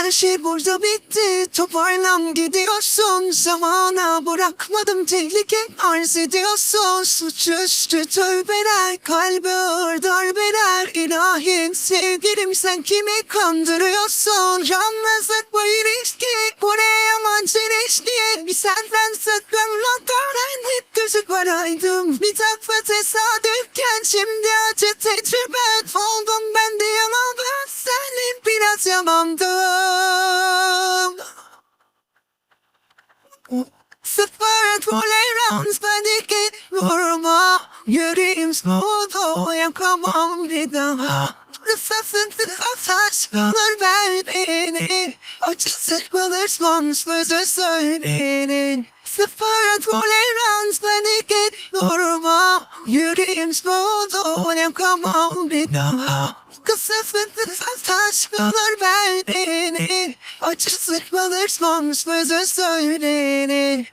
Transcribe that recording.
Her şey burada bitti. Toparlan gidiyorsun. Zamana bırakmadım tehlike. Arz ediyorsun. Suçüstü tövbeler Kalbe ağır darbeler. İlahim sevgilim sen kimi kandırıyorsun? Yalnızlık bu ilişki. Bu ne yaman çelişki? Bir senden sakınmadan hep gözü paraydım. Bir takma tesadüfken şimdi acı tecrübe. Oldum ben de yalan. Ben senin biraz yamandım Sıfır tolerans bendeki vurma. Yüreğim soğudu yakamam bir daha. Kısasın kısas kalır beni Acı sıkılır son sözü söylenin. Sıfır tolerans bendeki vurma. Yüreğim soğudu yakamam bir daha. Kısasın kısas kalır beni Acı sıkılır son sözü söylenin